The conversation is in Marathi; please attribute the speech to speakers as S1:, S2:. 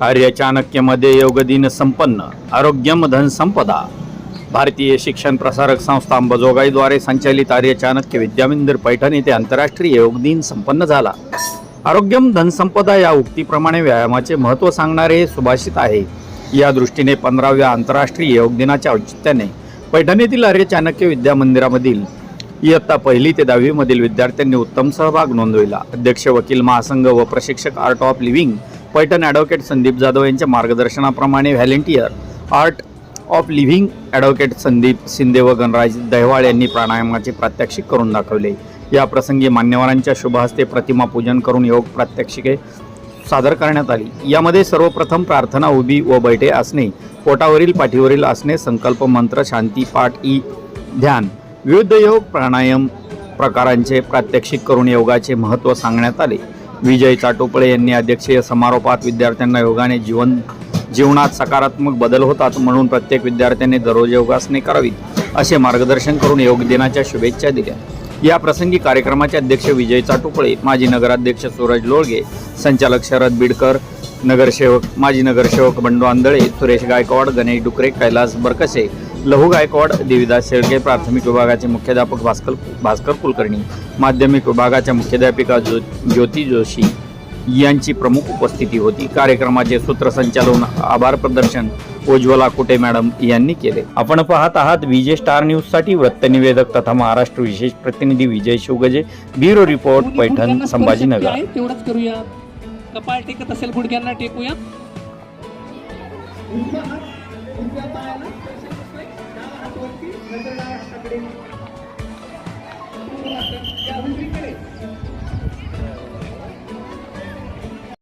S1: आर्य चाणक्यमध्ये योगदिन संपन्न. आरोग्यम धन संपदा. भारतीय शिक्षण प्रसारक संस्था अंबजोगाईद्वारे संचालित आर्य चाणक्य विद्यामंदिर पैठण येथे आंतरराष्ट्रीय योग दिन संपन्न झाला. आरोग्यम धनसंपदा या उक्तीप्रमाणे व्यायामाचे महत्त्व सांगणारे हे सुभाषित आहे. या दृष्टीने पंधराव्या आंतरराष्ट्रीय योग दिनाच्या औचित्याने पैठण येथील आर्य चाणक्य विद्यामंदिरामधील इयत्ता पहिली ते दहावीमधील विद्यार्थ्यांनी उत्तम सहभाग नोंदविला. अध्यक्ष वकील महासंघ व प्रशिक्षक art of living Paithan advocate Sandeep Jadhav यांच्या मार्गदर्शनाप्रमाणे volunteer art of living advocate Sandeep Shinde व गणराज दहवाळ यांनी प्राणायामाचे प्रात्यक्षिक करून दाखवले. या प्रसंगी मान्यवरांच्या शुभहस्ते प्रतिमा पूजन करून योग प्रात्यक्षिके सादर करण्यात आली. यामध्ये सर्वप्रथम प्रार्थना उभी व बैठे असणे पोटावरील पाठीवरील असणे संकल्प मंत्र शांती पाठ ई ध्यान विविध योग प्राणायाम प्रकारांचे प्रात्यक्षिक करून योगाचे महत्त्व सांगण्यात आले. विजय चाटोपळे यांनी अध्यक्षीय समारोपात विद्यार्थ्यांना योगाने जीवन जीवनात सकारात्मक बदल होतात म्हणून प्रत्येक विद्यार्थ्याने दररोज योगासने करावीत असे मार्गदर्शन करून योग दिनाच्या शुभेच्छा दिल्या. या प्रसंगी कार्यक्रमाचे अध्यक्ष विजय चाटोपळे माजी नगराध्यक्ष सूरज लोळगे संचालक शरद बिडकर नगरसेवक माजी नगरसेवक बंडू आंधळे सुरेश गायकवाड गणेश डुकरे कैलास बरकसे लहू गायकवाड देविदास शेळके प्राथमिक विभागाचे मुख्याध्यापक भास्कर भास्कर कुलकर्णी माध्यमिक विभागाच्या मुख्याध्यापिका ज्यो ज्योती जोशी यांची प्रमुख उपस्थिती होती. कार्यक्रमाचे सूत्रसंचालन आभार प्रदर्शन उज्ज्वला कुटे मॅडम यांनी केले. आपण पाहत आहात विजय स्टार न्यूजसाठी वृत्तनिवेदक तथा महाराष्ट्र विशेष प्रतिनिधी विजय शिवगजे ब्युरो रिपोर्ट पैठण संभाजीनगर.
S2: तेवढंच करूया कपाळ टेकत असेल गुडघ्यांना टेकूया हातावरती नजर हाताकडे